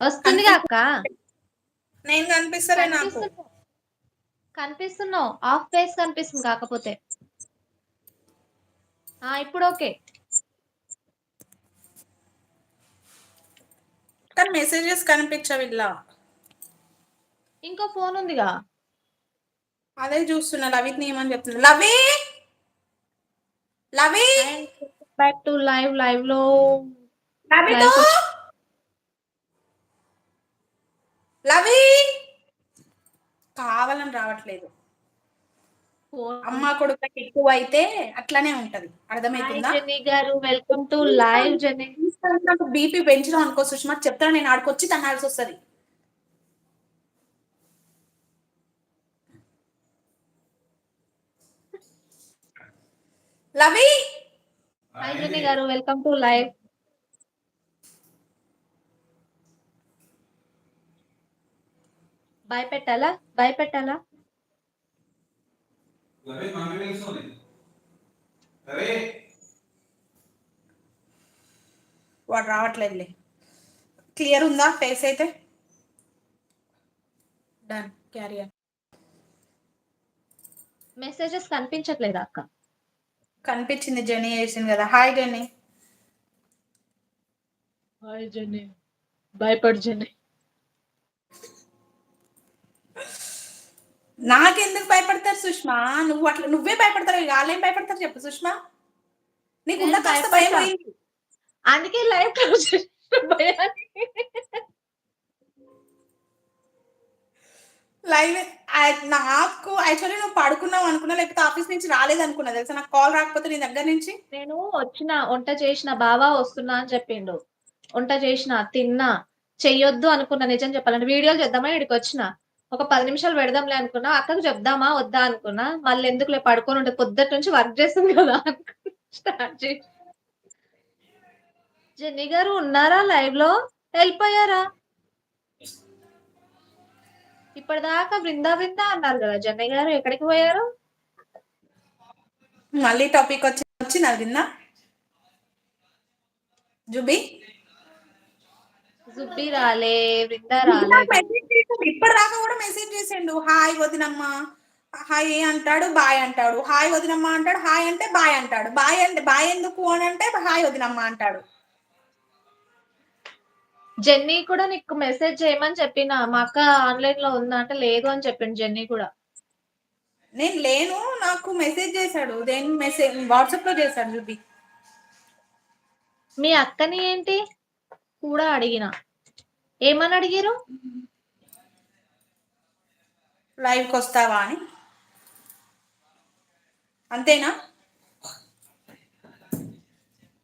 వస్తుందిగా అక్క నేను కనిపిస్తలే నాకు. కనిపిస్తున్నావు. కనిపిస్తున్నావు. ఆఫ్ ఫేస్ కనిపిస్తుంది కాకపోతే. ఆ ఇప్పుడు ఓకే. కానీ మెసేజెస్ కనిపించవు ఇలా. ఇంకో ఫోన్ ఉందిగా. అదే చూస్తున్నా లవిత్ ఏమని చెప్తున్నా. Lavi! Lavi! Back to live లైవ్లో. లవితో Live వచ్చి- లవి! కావాలని రావట్లేదు. అమ్మ కొడుకు ఎక్కువ అయితే అట్లానే ఉంటది. అర్థమవుతుందా జెన్నీ గారు వెల్కమ్ టు లైవ్ నాకు బీపీ పెంచడం అనుకో సుష్మా చెప్తాను నేను ఆడుకొచ్చి తనాల్సి వస్తుంది. లవి! హాయ్ జెన్నీ గారు వెల్కమ్ టు లైవ్. భయపెట్టాలా? భయపెట్టాలా? వాడు రావట్లేదులే. క్లియర్ ఉందా ఫేస్ అయితే? డన్ క్యారియర్ మెసేజెస్ కనిపించట్లేదా అక్క? కనిపించింది జెనీ చేసింది కదా. హాయ్ జెనీ హాయ్ జెన్నీ భయపడు జెన్నీ నాకెందుకు భయపడతారు సుష్మా? నువ్వు అట్లా నువ్వే భయపడతారు వాళ్ళేం భయపడతారు చెప్పు సుష్మా. నీకు ఉన్న నేను కాస్త భయం అందుకే భయానికి. లైవ్ నాకు యాక్చువల్లీ నువ్వు పడుకున్నావు అనుకున్నా లేకపోతే ఆఫీస్ నుంచి రాలేదు అనుకున్నా తెలుసా? నాకు కాల్ రాకపోతే నీ దగ్గర నుంచి. నేను వచ్చిన వంట చేసిన బావా వస్తున్నా అని చెప్పిండు. వంట చేసిన తిన్నా. చెయ్యొద్దు అనుకున్నా నిజం చెప్పాలంటే. వీడియోలు చేద్దామా? ఇక్కడికి వచ్చిన. ఒక పది నిమిషాలు పెడదాంలే అనుకున్నా అక్కకు చెప్దామా? వద్దా? అనుకున్నా. మళ్ళీ ఎందుకులే పడుకొని ఉంటే పొద్దుట నుంచి వర్క్ చేస్తుంది కదా స్టార్ట్ చేసి జెన్నీ గారు ఉన్నారా లైవ్లో? వెళ్ళిపోయారా ఇప్పటిదాకా బృందా బృందా అన్నారు కదా జెన్నీ గారు ఎక్కడికి పోయారు? మళ్ళీ టాపిక్ వచ్చి వచ్చి నవ్విందా జుబి? జుబ్బి రాలే బృందా రాలే. ఇప్పటిదాకా కూడా మెసేజ్ చేసిండు. హాయ్ వదినమ్మా. హాయ్ అంటాడు బాయ్ అంటాడు. హాయ్ వదినమ్మ అంటాడు హాయ్ అంటే బాయ్ అంటాడు. బాయ్ అంటే బాయ్ ఎందుకు అని అంటే హాయ్ వదినమ్మ అంటాడు. జెన్నీ కూడా నీకు మెసేజ్ చేయమని చెప్పిన మా అక్క ఆన్లైన్లో ఉందా? అంటే లేదు అని చెప్పిండు జెన్నీ కూడా. నేను లేను నాకు మెసేజ్ చేశాడు. దేని మెసేజ్ వాట్సాప్లో చేశాడు జుబి మీ అక్కని ఏంటి? కూడా అడిగిన. ఏమని అడిగిరు లైవ్కి వస్తావా అని. అంతేనా?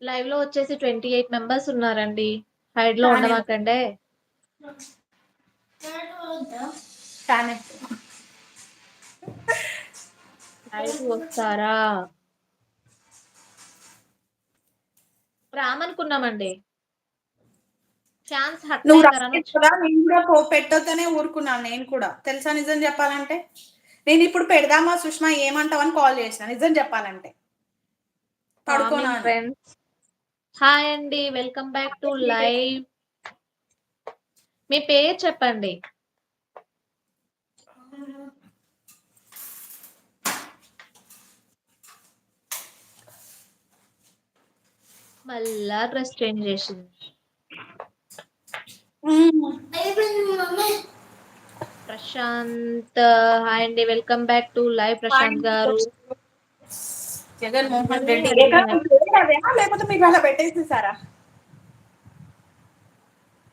లైవ్లో వచ్చేసి ట్వంటీ ఎయిట్ మెంబర్స్ ఉన్నారండి. హైడ్లో ఉండమాకండే. వస్తారా? రామనుకున్నామండి. ఛాన్స్ నువ్వు నేను కూడా పో పెట్టొద్దనే ఊరుకున్నాను నేను కూడా. తెలుసా నిజం చెప్పాలంటే? నేను ఇప్పుడు పెడదామా సుష్మా ఏమంటావని కాల్ చేసిన నిజం చెప్పాలంటే. పడుకోనా హాయ్ అండి వెల్కమ్ బ్యాక్ టు లైవ్. మీ పేరు చెప్పండి. మళ్ళా డ్రెస్ చేంజ్ చేసింది. ప్రశాంత్ హాయ్ అండి. Welcome back to live Prashant గారు. జగన్మోహన్ రెడ్డి అదే ఏకా మీ పేరు అదేనా లేకపోతే మీరు అలా పెట్టేసేసారా?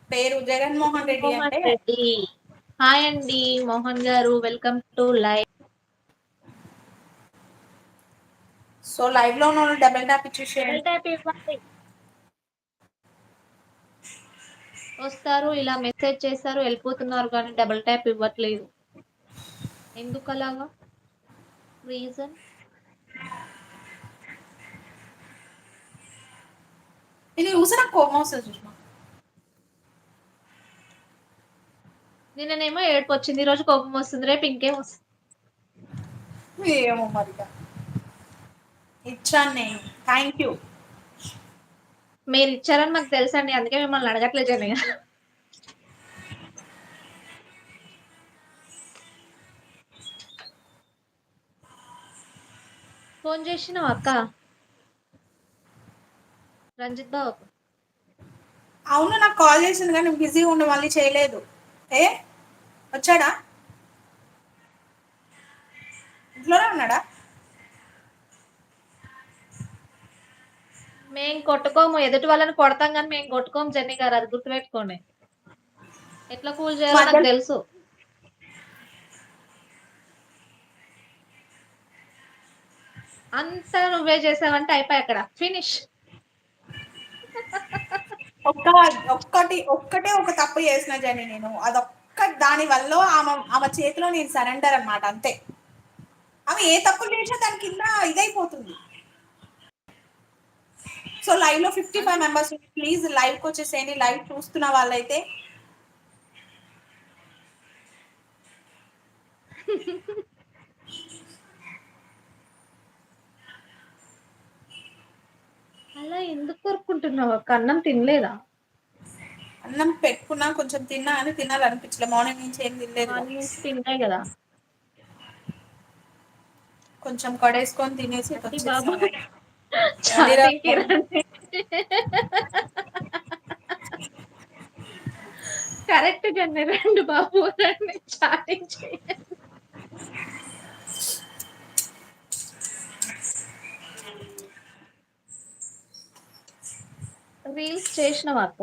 పేరు జగన్మోహన్ రెడ్డి మోహన్ అంటే? రెడ్డి. హాయ్ అండి మోహన్ గారు. వెల్కమ్ టు లైవ్ సో లైవ్లో ఉన్న డబుల్ ట్యాప్ ఇచ్చేసేయండి. వస్తారు ఇలా మెసేజ్ చేస్తారు వెళ్ళిపోతున్నారు కానీ డబుల్ ట్యాప్ ఇవ్వట్లేదు. ఎందుకు అలాగా రీజన్ నేను చూసి నాకు కోపం వస్తుంది సుష్మా నిన్ననేమో ఏడుపు వచ్చింది ఈ రోజు కోపం వస్తుంది రేపు ఇంకేం వస్తుంది? ఏమో మరిగా ఇచ్చాను నేను. థ్యాంక్ యూ మీరు ఇచ్చారని మాకు తెలుసండి అందుకే మిమ్మల్ని అడగట్లేదు జనయ్య. ఫోన్ చేసినావు అక్క? రంజిత్ బాబు. అవును నాకు కాల్ చేసింది కానీ బిజీగా ఉండి మళ్ళీ చేయలేదు. ఏ? వచ్చాడా? ఇంట్లోనే ఉన్నాడా? మేం కొట్టుకోము. ఎదుటి వాళ్ళని కొడతాం కానీ మేము కొట్టుకోము జెన్నీ గారు. అది గుర్తుపెట్టుకోండి. ఎట్లా కూల్ చేయాలో నాకు తెలుసు. అంతా నువ్వే చేసావంటే అయిపోయి అక్కడ. ఫినిష్. ఒక్క ఒక్కటి ఒక్కటే ఒక తప్పు చేసిన జని నేను. అదొక్క దాని వల్ల ఆమె ఆమె చేతిలో నేను సరెండర్ అన్నమాట అంతే. ఆమె ఏ తప్పు చేసినా దాని కింద ఇదైపోతుంది. సో లైవ్లో ఫిఫ్టీ ఫైవ్ మెంబర్స్ ప్లీజ్ లైవ్కి వచ్చేసేయండి. లైవ్ చూస్తున్న వాళ్ళైతే. అలా ఎందుకు కొరుకుంటున్నావు అక్క అన్నం తినలేదా? అన్నం పెట్టుకున్నా కొంచెం తిన్నా అని తినాలనిపించలే మార్నింగ్ నుంచి ఏం తినలేదు. తిన్నాయి కదా. కొంచెం కడేసుకొని తినేసి కరెక్ట్ జన్ని రండి బాబు రండి చాటింగ్ చేయండి. రీల్స్ చేసినావా అక్క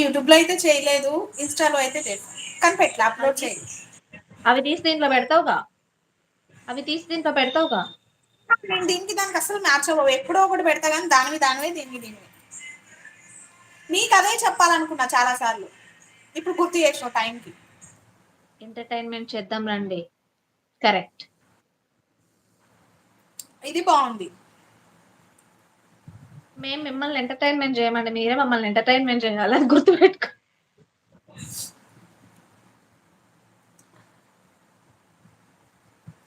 యూట్యూబ్లో అయితే చేయలేదు ఇన్స్టాలో అయితే చేస్తాను కానీ పెట్టలే అప్లోడ్ చేయలేదు అవి తీసి దీంట్లో పెడతావుగా? అవి తీసి దీంట్లో పెడతావుగా? నేను దీనికి దానికి అసలు మ్యాచ్ అవ్వవు. ఎప్పుడో ఒకటి పెడతా కానీ దానివి దానివే దీనికి దీనివి. నీకు అదే చెప్పాలనుకున్నా చాలా సార్లు ఇప్పుడు గుర్తు చేసిన టైంకి. ఎంటర్టైన్మెంట్ చేద్దాం రండి. కరెక్ట్ ఇది బాగుంది. మేము మిమ్మల్ని ఎంటర్టైన్మెంట్ చేయమండి. మీరే మమ్మల్ని ఎంటర్టైన్మెంట్ చేయాలి అది గుర్తుపెట్టుకో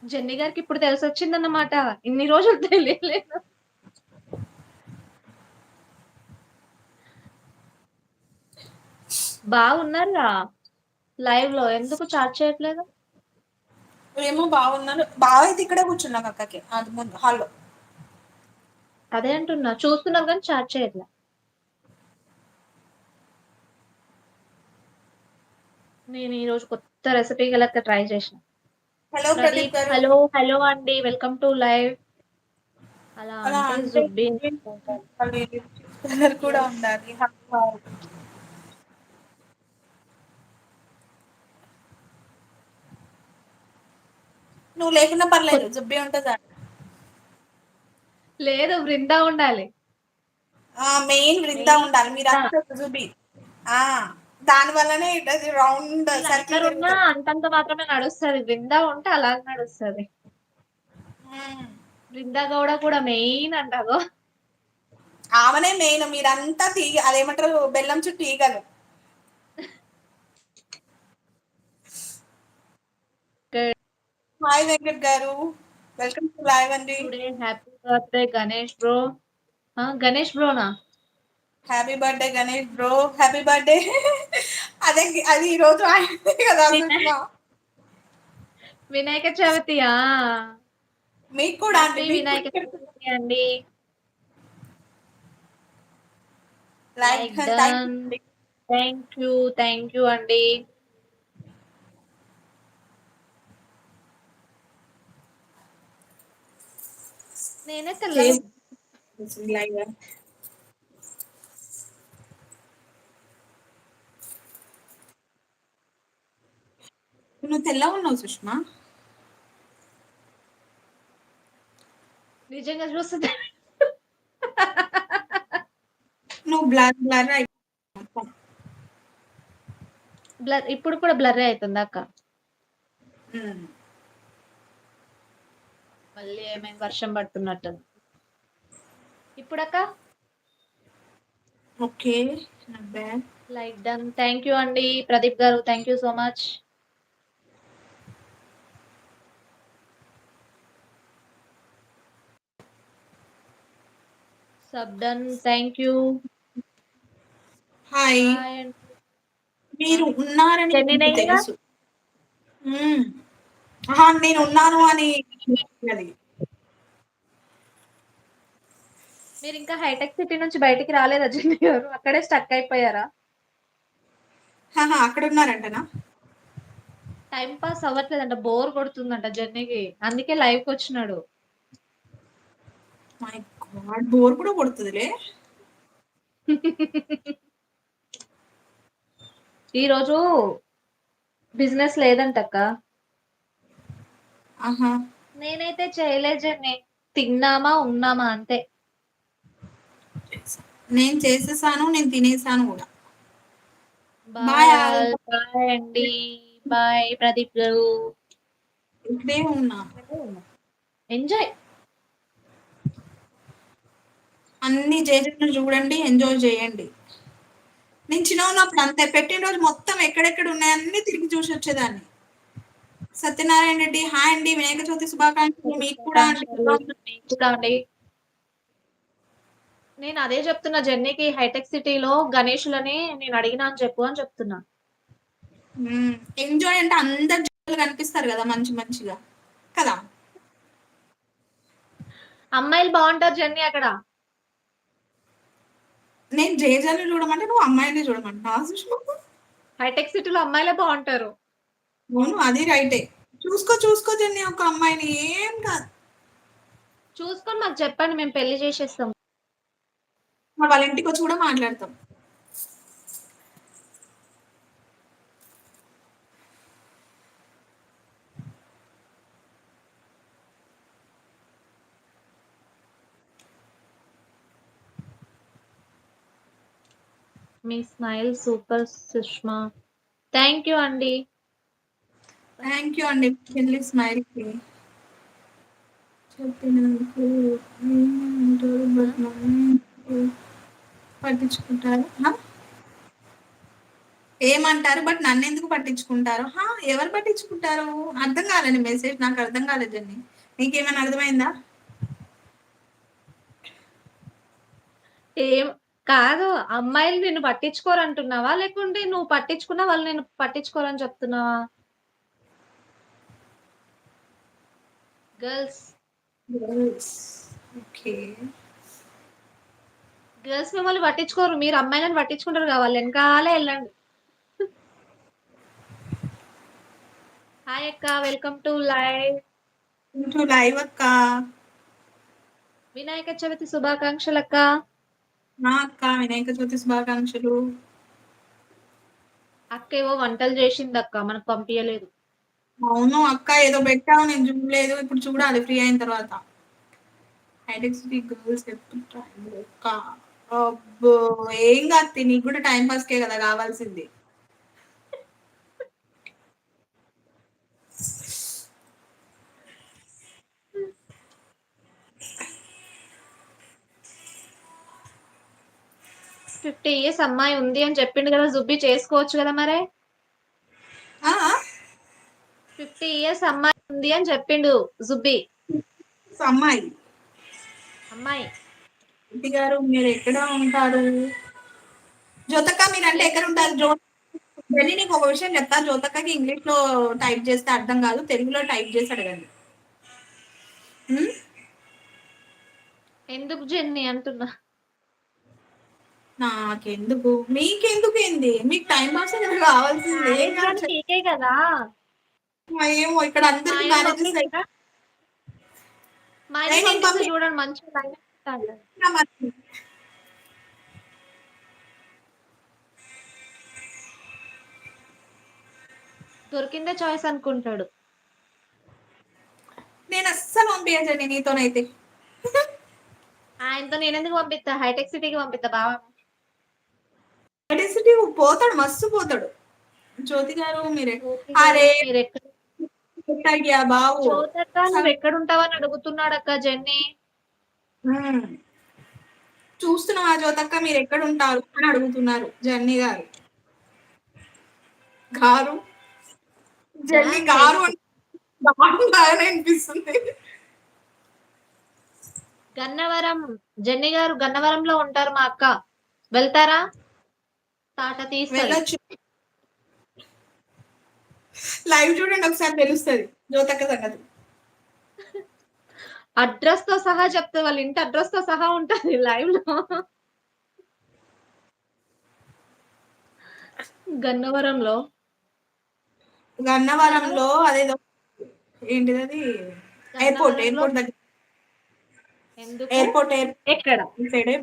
జెన్నీ గారికి ఇప్పుడు తెలిసి వచ్చిందన్నమాట ఇన్ని రోజులు తెలియలేదు. బాగున్నారా? లైవ్లో ఎందుకు చాట్ చేయట్లేదు? ఏమో బాగున్నాను. బాగా అయితే ఇక్కడే కూర్చున్నా అక్కకి అది ముందు హాల్లో. అదే అంటున్నా చూస్తున్నారు కానీ చాట్ చేయట్లే. నేను ఈ రోజు కొత్త రెసిపీ గలక ట్రై చేసిన. హలో ప్రదీప్ గారు హలో హలో అండి వెల్కమ్ టు లైవ్ అలా కలర్ కూడా ఉండాలి. నువ్వు లేకున్నా పర్లేదు. జుబ్బి ఉంటే చాలు లేదు బృందా ఉండాలి. మెయిన్ వృందా ఉండాలి. మీరు జుబ్బి ఆ. దాని వల్లనే ఇది రౌండ్ సర్కిల్ ఉన్నా అంతంత మాత్రమే నడుస్తుంది. బృందా ఉంటే అలా నడుస్తుంది. బృందా గౌడ కూడా మెయిన్ అంటాగో ఆమెనే మెయిన్. మీరంతా తీగ అదేమంటారు బెల్లం చుట్టూ ఈగలు. హాయ్ వెంకట్ గారు. వెల్కమ్ టు లైవ్ అండి. Happy birthday Ganesh bro Ganesh బ్రోనా happy birthday Ganesh bro happy birthday అదే అది ఈ రోజు కదా. వినాయక చవితియా? మీకు కూడా అండి వినాయక చవితి అండి. Like thank you thank you అండి. నేనే తెల్ల నువ్వు తెల్ల ఉన్నావు సుష్మా? నిజంగా చూస్తుంటే నువ్వు బ్లర్ బ్లర్ బ్లర్ ఇప్పుడు కూడా బ్లర్ అవుతుంది అక్క. మళ్ళీ ఏమైంది వర్షం పడుతున్నట్టు? ఇప్పుడక్క okay like done. Thank you అండి. ప్రదీప్ గారు థ్యాంక్ యూ సో మచ్. సబ్ డన్ థ్యాంక్ యూ హాయ్ మీరు ఉన్నారని? తెలుసు. నేను ఉన్నాను అని మీరు ఇంకా హైటెక్ సిటీ నుంచి బయటికి రాలేదా జెన్నీ గారు. అక్కడే స్టక్ అయిపోయారా? అక్కడ ఉన్నారంటనా? టైం పాస్ అవ్వట్లేదంట బోర్ కొడుతుందంట జర్నీకి. అందుకే లైవ్కి వచ్చినాడు బోర్ కూడా కొడుతుందిలే. ఈ రోజు బిజినెస్ లేదంటక్క. నేనైతే చేయలేదు జర్నీ తిన్నామా ఉన్నామా అంతే. నేను చేసేసాను నేను తినేసాను కూడా. బాయ్. బాయ్ అండి. బాయ్ ప్రదీప్ గారు. ఇక్కడే ఉన్నా. ఎంజాయ్ అన్ని చేసిన చూడండి ఎంజాయ్ చేయండి. నేను చిన్న ఉన్నప్పుడు అంతే పెట్టిన రోజు మొత్తం ఎక్కడెక్కడ ఉన్నాయన్నీ తిరిగి చూసి వచ్చేదాన్ని. సత్యనారాయణ రెడ్డి హాయ్ అండి వినాయక చవితి శుభాకాంక్షలు మీకు కూడా అండి. మీకు కూడా అండి. నేను అదే చెప్తున్నా జర్నీకి హైటెక్ సిటీలో గణేషులని నేను అడిగినా అని చెప్పు అని చెప్తున్నా. ఎంజాయ్ అంటే అందరు జనాలు కనిపిస్తారు కదా మంచి మంచిగా కదా? అమ్మాయిలు బాగుంటారు జర్నీ అక్కడ. నేను జేజాని చూడమంటే నువ్వు అమ్మాయిని చూడమంటా హైటెక్ సిటీలో అమ్మాయిలే బాగుంటారు. అవును అది రైటే. చూసుకో చూసుకో జన్ని ఒక అమ్మాయిని. ఏం కాదు. చూసుకొని మాకు చెప్పండి మేము పెళ్ళి చేసేస్తాం. వాళ్ళ ఇంటికి వచ్చి కూడా మాట్లాడతాం. మీ smile super Sushma. Thank you అండి. థ్యాంక్ యూ అండి. పెళ్ళి స్మైల్కి. చెప్పినందుకు పట్టించుకుంటారు? ఏమంటారు బట్ నన్ను ఎందుకు పట్టించుకుంటారు? హా? ఎవరు పట్టించుకుంటారు? అర్థం కాలేదు మెసేజ్ నాకు అర్థం కాలేదు జన్ని. నీకేమైనా అర్థమైందా? ఏం కాదు అమ్మాయిలు నిన్ను పట్టించుకోరు అంటున్నావా లేకుంటే నువ్వు పట్టించుకున్నా వాళ్ళు నేను పట్టించుకోరని చెప్తున్నావా గర్ల్స్ ఓకే గర్ల్స్ మిమ్మల్ని పట్టించుకోరు. మీరు అమ్మాయిలను పట్టించుకుంటారు కావాలి వెనకాలే వెళ్ళండి. హాయ్ అక్క వెల్కమ్ టు లైవ్ లైవ్ అక్క. వినాయక చవితి శుభాకాంక్షలు అక్క. నా అక్క వినాయక చవితి శుభాకాంక్షలు. అక్క ఏవో వంటలు చేసింది అక్క మనకు పంపించలేదు అవును అక్క ఏదో పెట్టావు నేను చూడలేదు. ఇప్పుడు చూడాలి ఫ్రీ అయిన తర్వాత. హైటెక్ సిటీ గర్ల్స్ అక్క అబ్బో ఏం కాదు నీకు కూడా టైం పాస్ కే కదా కావాల్సింది. ఫిఫ్టీ ఇయర్స్ అమ్మాయి ఉంది అని చెప్పిండు కదా జుబ్బి చేసుకోవచ్చు కదా మరే? ఆ, ఫిఫ్టీ ఇయర్స్ అమ్మాయి ఉంది అని చెప్పిండు జుబ్బి. అమ్మాయి. అమ్మాయి. ఇంటి గారు మీరు ఎక్కడ ఉంటారు? జ్యోతక్క మీరు అంటే ఎక్కడ ఉంటారు జని నీకు ఒక విషయం చెప్తా. జ్యోతక్కకి ఇంగ్లీష్లో టైప్ చేస్తే అర్థం కాదు తెలుగులో టైప్ చేసి అడగండి? ఎందుకు జెన్ని అంటున్నా? నాకెందుకు? మీకెందుకు ఏంది మీకు టైం పాస్ అనేది కావాల్సింది. కాదు. ఏమో ఇక్కడ అందరికి మ్యారేజెస్ చూడండి ఇస్తాడు. దొరికిందే చాయిస్ అనుకుంటాడు. నేను అస్సలు పంపించండి నీతోనైతే. ఆయనతో నేను ఎందుకు పంపిస్తా హైటెక్ సిటీకి పంపిస్తా బావా. పోతాడు మస్తు పోతాడు. జ్యోతి గారు మీరే. అరే బావు నువ్వు ఎక్కడ ఉంటావని అడుగుతున్నాడు అక్క జెన్నీ. చూస్తున్నావా జ్యోతక్క మీరు ఎక్కడ ఉంటారు అని అడుగుతున్నారు జర్నీ గారు. గారు? జర్నీ గారు బాగానే అనిపిస్తుంది. గన్నవరం జెన్నీ గారు గన్నవరంలో ఉంటారు మా అక్క. వెళ్తారా? తాట లైవ్ చూడండి ఒకసారి తెలుస్తుంది. జ్యోతక్క సంగతి. అడ్రస్తో సహా చెప్తే వాళ్ళ ఇంటి అడ్రస్తో సహా ఉంటది లైవ్లో. గన్నవరంలో. గన్నవరంలో అదేదో ఏంటిది అది ఎయిర్పోర్ట్ ఎయిర్పోర్ట్ దగ్గర. ఎందుకు? ఎయిర్పోర్ట్ ఎక్కడ?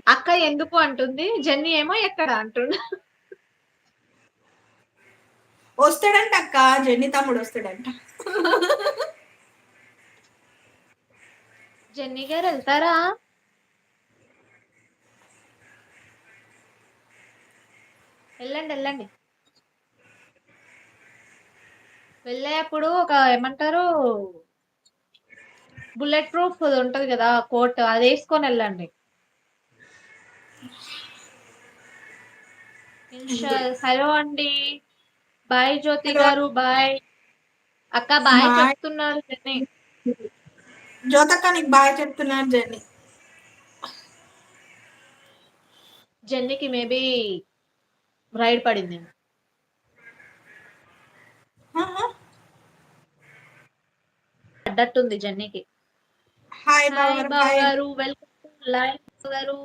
అక్క ఎందుకు అంటుంది? జెన్నీ ఏమో ఎక్కడ అంటుండు? వస్తాడంట అక్క జెన్ని తమ్ముడు వస్తాడంట. జెన్నీ గారు వెళ్తారా? వెళ్ళండి వెళ్ళండి. వెళ్ళేప్పుడు ఒక ఏమంటారు బుల్లెట్ ప్రూఫ్ ఉంటది కదా కోట్ అది వేసుకొని వెళ్ళండి. హలో అండి. బాయ్ జ్యోతి. గారు. బాయ్ అక్క బాయ్ బాయ్. చెప్తున్నారు జెన్నీ. జ్యోతక్క నీకు బాగా చెప్తున్నాను జెన్ని. జెన్నీకి మేబీ రైడ్ పడింది. పడ్డట్టుంది జెన్నీకి. హాయ్ హాయ్ బావర్ బావ హాయ్ గారు వెల్కమ్ లైవ్ గారు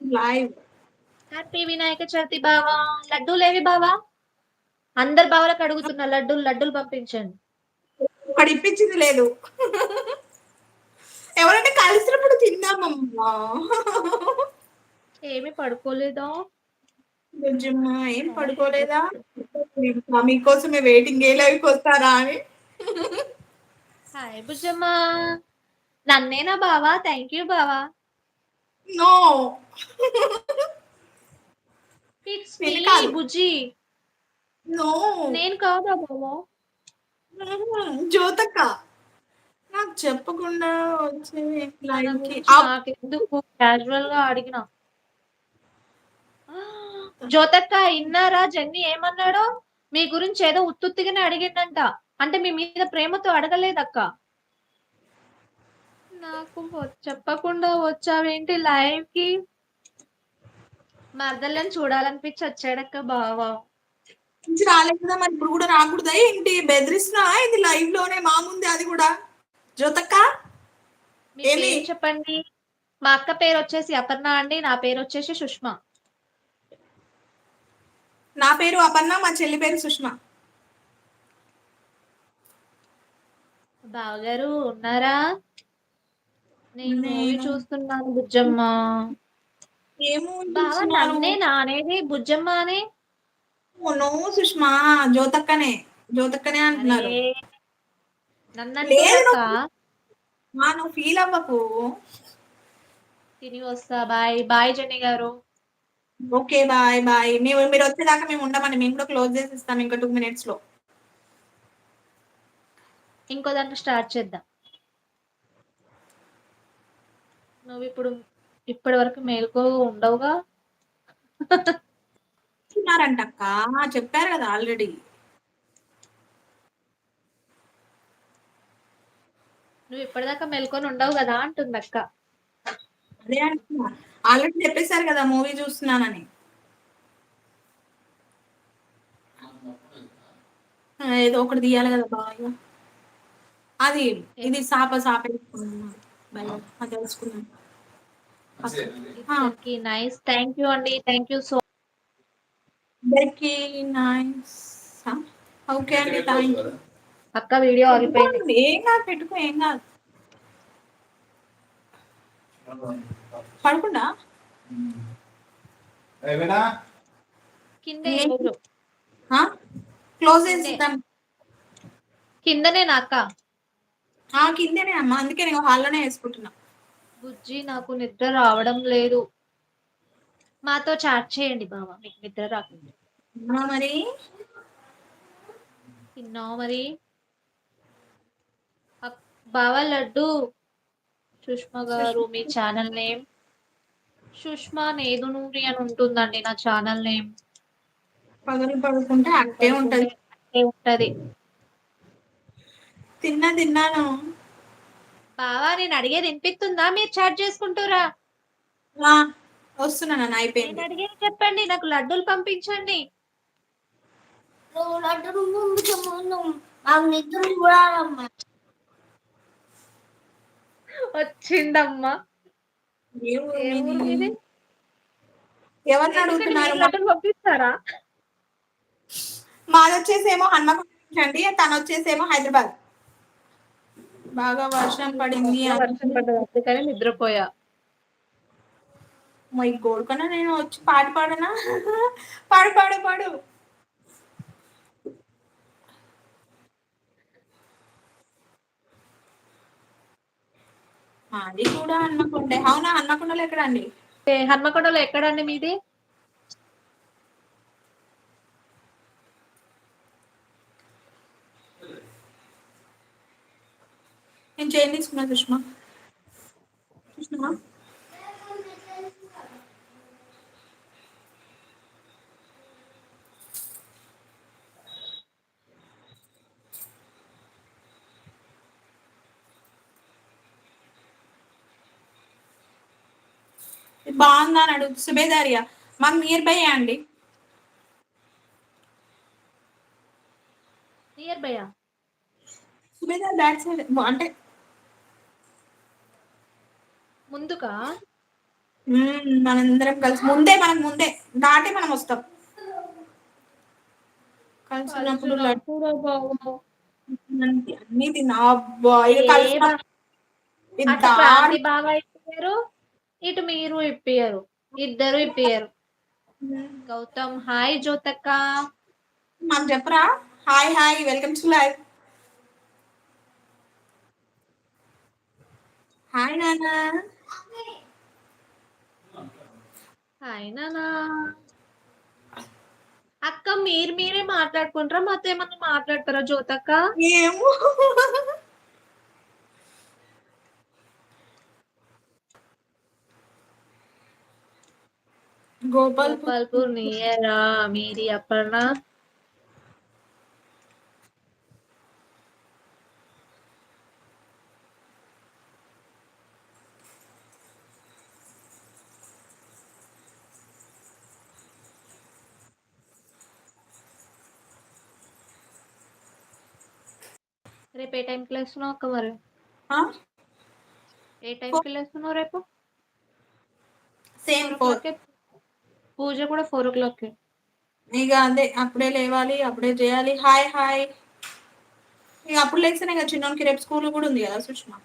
లైవ్ హ్యాపీ వినాయక చవితి బావా లడ్డూలు ఏవి బావా అందరు బావలకు అడుగుతున్నా లడ్డూలు లడ్డూలు పంపించండి. ఒకటి ఇప్పించింది లేదు. ఎవరంటే కలిసినప్పుడు తిందామమ్మా ఏమి పడుకోలేదా? ఏం పడుకోలేదా? మీకోసమే వెయిటింగ్ ఏ లైవ్కి వస్తారా అని. హాయ్ బుజ్జమ్మ నన్నేనా బావా? థ్యాంక్ యూ బావా. No it's me. Bujji. No. నేను కాదా బావా జ్యోతక్క. నాకు చెప్పకుండా వచ్చే కి నాకెందుకు? క్యాజువల్గా అడిగిన. జ్యోతక్క ఇన్నారా? జెన్నీ ఏమన్నాడో? మీ గురించి ఏదో ఉత్తుత్తిగానే అడిగిండంట. అంటే మీ మీద ప్రేమతో అడగలేదక్క. నాకు చెప్పకుండా వచ్చావేంటి లైవ్కి? మరదళ్ళని చూడాలనిపించి వచ్చాడక్క బావా. నుంచి రాలేదు కదా మరి? ఇప్పుడు కూడా రాకూడదా? ఏంటి? బెదిరిస్తున్నా? ఇది లైవ్లోనే మా ముందే అది కూడా. జ్యోతక్క? ఏమి? చెప్పండి. మా అక్క పేరు వచ్చేసి అపర్ణ అండి. నా పేరు వచ్చేసి సుష్మా. నా పేరు అపర్ణ మా చెల్లి పేరు సుష్మా. బావగారు ఉన్నారా? నేను మూవీ చూస్తున్నాను బుజ్జమ్మ. ఏమో బావ. నన్నే నానేది బుజ్జమ్మ అని? ఓ నో సుష్మా జ్యోతక్కనే జ్యోతక్కనే అంటున్నారు. మా నువ్వు ఫీల్ అవ్వకు. తిని వస్తా బాయ్ బాయ్ జెన్నీ గారు. Okay bye bye. మేము మీరు వచ్చేదాకా మేము ఉండమని మేము కూడా క్లోజ్ చేసి ఇస్తాం ఇంకా టూ మినిట్స్లో. ఇంకో దాంట్లో స్టార్ట్ చేద్దాం. నువ్వు ఇప్పుడు ఇప్పటి వరకు మేలుకో ఉండవుగా? ఉన్నారంట అక్క చెప్పారు కదా ఆల్రెడీ. నువ్వు ఇప్పటిదాకా మేల్కొని ఉండవు కదా అంటుంది అక్క అదే అంటున్నా. ఆల్రెడీ చెప్పేశారు కదా మూవీ చూస్తున్నానని. ఏదో ఒకటి తీయాలి కదా బాగా. అది ఇది సాప సాప తెలుసుకున్నాను. నైస్. థ్యాంక్ యూ అండి. థ్యాంక్ యూ సో అందరికి నైస్. ఓకే అండి థ్యాంక్ యూ అక్క వీడియో ఆగిపోయింది. ఏం కాదు పెట్టుకో ఏం కాదు. ఎవరు? క్లోజ్ కిందనే నా అక్క. ఆ కిందనే అమ్మా అందుకే నేను హాల్లోనే వేసుకుంటున్నా. బుజ్జి నాకు నిద్ర రావడం లేదు. మాతో చాట్ చేయండి బావా మీకు నిద్ర రాకుండా. మరి? తిన్నావు మరి? బావా లడ్డు సుష్మా గారు మీ ఛానల్ నేమ్. సుష్మా నేదునూరి అని ఉంటుందండి నా ఛానల్ నేమ్. పగలు పడుకుంటే అట్టే ఉంటది. అట్టే ఉంటది. తిన్నా తిన్నాను. బావా నేను అడిగేది వినిపిస్తుందా? మీరు చాట్ చేసుకుంటారా? వస్తున్నాను నేను అయిపోయింది. అడిగేది చెప్పండి నాకు లడ్డూలు పంపించండి. నువ్వు లడ్డు ముందుకు ముందు మాకు నిద్ర మీది? మీది? ఎవరిని అడుగుతున్నారు? లడ్డూలు పంపిస్తారా? మాది వచ్చేసేమో హన్మకొండ అండి తను వచ్చేసేమో హైదరాబాద్. బాగా వర్షం పడింది వర్షం పడ్డది అందుకని నిద్రపోయా. మై గోడుకన్నా నేను వచ్చి పాట పాడనా? పాడు పాడు పాడు. మాది కూడా హన్మకొండే. అవునా? హన్మకొండలో ఎక్కడండి? హన్మకొండలో ఎక్కడండి మీది? నేను సుష్మా సుష్మా ఇది బాగుందా అని అడుగు. సుబేదారియా మాకు నియర్ బై అండి? నియర్ బయా సుబేదార్ బ్యాక్ సైడ్ అంటే మ్మ్, మనందరం కలిసి ముందే మనకు ముందే దాటే మనం వస్తాం. కలిసి ఉన్నప్పుడు లడ్డు అన్ని తిన్నా. అబ్బా ఇక కలిసి ఇటు మీరు ఇప్పారు ఇద్దరు ఇప్పారు గౌతమ్ హాయ్ జ్యోతక్క. మాకు చెప్పరా? Hi hi welcome to live. Hi నాన్న హాయ్ నానా. అక్క మీరు మీరే మాట్లాడుకుంటారా? మాతో ఏమన్నా మాట్లాడతారా జ్యోతక్క? ఏమో. గోపాల్ గోపాల్పూర్ నియరా మీది అప్పర్ణ రేపు ఏ టైంకి లేస్తున్నావు అక్క మరి ఏ టైంకి లేస్తున్నావు రేపు same four four okay puja కూడా ఫోర్ ఓ క్లాక్ ఇక అదే అప్పుడే లేవాలి అప్పుడే చేయాలి. Hi hi. ఇక అప్పుడు లేస్తేనే కదా చిన్నోనికి రేపు స్కూల్ కూడా ఉంది కదా సుష్మా?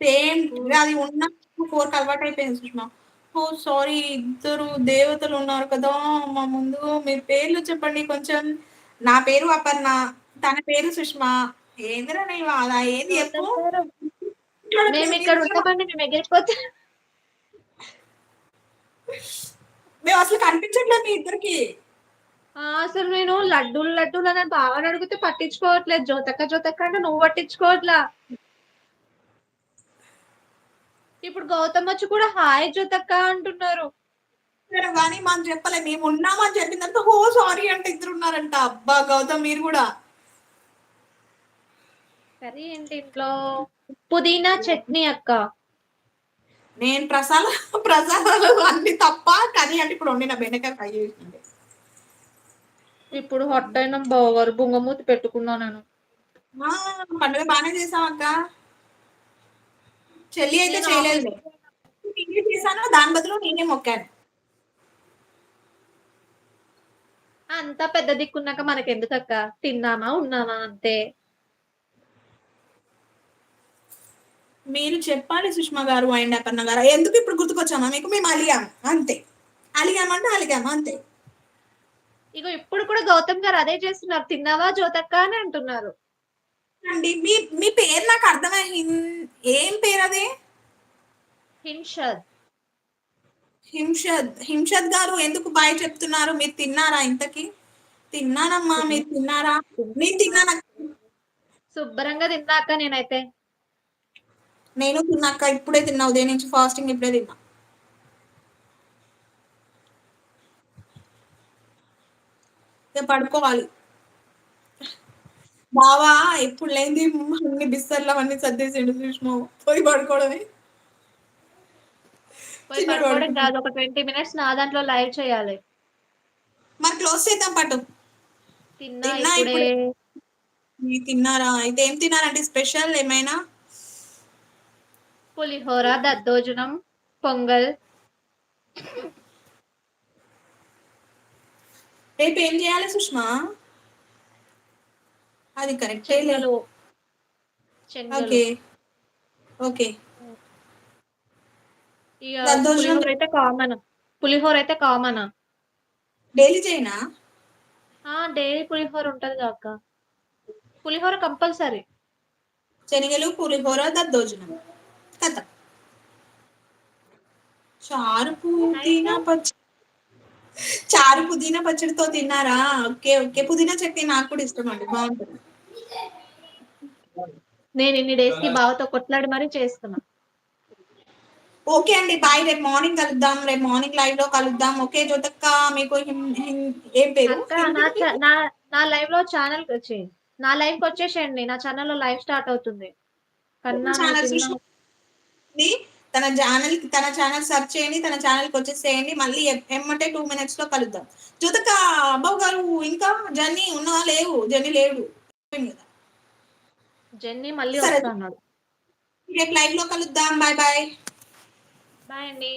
సేమ్ అది ఉన్న ఫోర్ అలవాటు అయిపోయింది సుష్మా. ఓ సారీ ఇద్దరు దేవతలు ఉన్నారు కదా మా ముందు. మీ పేర్లు చెప్పండి కొంచెం. నా పేరు అపర్ణ తన పేరు సుష్మా. ఏందిరా నీ వాళ్ళ ఏంది చెప్పు. మేము ఇక్కడ ఉంటామండి మేము ఎగిరిపోతే. మేము అసలు కనిపించట్లేదు మీ ఇద్దరికి. అసలు నేను లడ్డూలు లడ్డూలు అని బాగా అడిగితే పట్టించుకోవట్లేదు. జ్యోతక్క జ్యోతక్క అంటే నువ్వు పట్టించుకోవట్లా. ఇప్పుడు గౌతమ్ వచ్చి కూడా హాయ్ జ్యోతక్క అంటున్నారు. నేను కానీ మాకు చెప్పలే మేము ఉన్నామని చెప్పిందంటే హో సారీ అంటే ఇద్దరు ఉన్నారంట. అబ్బా గౌతమ్ మీరు కూడా. సరే ఏంటి ఇంట్లో? పుదీనా చట్నీ అక్క. నేను ప్రసాద ప్రసాదాలు అన్ని తప్ప కర్రీ అంటే ఇప్పుడు వండిన బెండకాయ ఫ్రై చేసింది ఇప్పుడు హొట్ అయిన బావగారు బుంగమూతి పెట్టుకున్నా నేను. పండుగ బాగానే చేసాం అక్క. చెల్లి అయితే చేయలేదు. నేనే చేశాను దాని బదులు నేనే మొక్కాను. అంత పెద్ద దిక్కున్నాక మనకెందుకు అక్క తిన్నామా ఉన్నామా అంతే. మీరు చెప్పాలి సుష్మా గారు అండ్ అపర్ణ గారు ఎందుకు ఇప్పుడు గుర్తుకొచ్చామా? మీకు మేము అలిగాం అంతే. అలిగామంటే అలిగాము అంతే. ఇగో ఇప్పుడు కూడా గౌతమ్ గారు అదే చేస్తున్నారు. తిన్నావా జ్యోతక్క అని అంటున్నారు. అండి మీ మీ పేరు నాకు అర్థమైంది. ఏం పేరు అదే? హింషద్. హింషద్ హింషద్ గారు ఎందుకు బాయ్ చెప్తున్నారు? మీరు తిన్నారా ఇంతకి? తిన్నానమ్మా మీరు తిన్నారా? నేను తిన్నాను శుభ్రంగా తిన్నాక నేనైతే. నేను తిన్నాక ఇప్పుడే తిన్నా ఉదయం నుంచి ఫాస్టింగ్ ఇప్పుడే తిన్నా. ఇక పడుకోవాలి. బావా ఇప్పుడు లేని అన్ని బిస్తర్లు అవన్నీ సర్దేసిండు సుష్మా. పోయి పడుకోవడమే. కాదు ఒక ట్వంటీ మినిట్స్ నా దాంట్లో లైవ్ చేయాలి. మరి క్లోజ్ చేద్దాం పట్టు. తిన్నా తిన్నారా? అయితే ఏం తిన్నారంటే స్పెషల్ ఏమైనా? పులిహోర దద్దోజనం పొంగల్. రేపు ఏం చేయాలి సుష్మా? అది కరెక్ట్ ఓకే. ఓకే. దద్దోజనం అయితే కామన్. పులిహోర అయితే కామన్. డైలీ చేయనా? ఆ డైలీ పులిహోర ఉంటది కాక పులిహోర కంపల్సరీ. శనగలు పులిహోర దద్దోజనం. కథ. చారు పుదీనా పచ్చడి చారు పుదీనా పచ్చడితో తిన్నారా? Okay okay. పుదీనా చట్నీ నాకు కూడా ఇష్టం అండి. బాగుంటుంది. నేను ఇన్ని డేస్కి బావతో కొట్లాడి మరీ చేస్తున్నా. ఓకే అండి. బాయ్. రేపు మార్నింగ్ కలుద్దాం. రేపు మార్నింగ్ లైవ్లో కలుద్దాం. ఓకే జ్యోతక్క. మీకు ఏం పేరు? నా లైవ్లో ఛానల్ వచ్చి నా లైవ్కి వచ్చేసేయండి. నా ఛానల్లో లైవ్ స్టార్ట్ అవుతుంది. కన్నా ఉంది. తన ఛానల్ తన ఛానల్ సెర్చ్ చేయండి తన ఛానల్కి వచ్చేసేయండి. మళ్ళీ ఎమ్మటే టూ మినిట్స్లో కలుద్దాం. జ్యోతక్క అబ్బావు గారు ఇంకా జర్నీ ఉన్నవా? లేవు. జర్నీ లేడు. జెన్నీ మళ్ళీ రేపు లైవ్లో కలుద్దాం. Bye bye. బాయ్ అండి.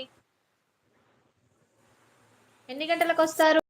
ఎన్ని గంటలకు వస్తారు?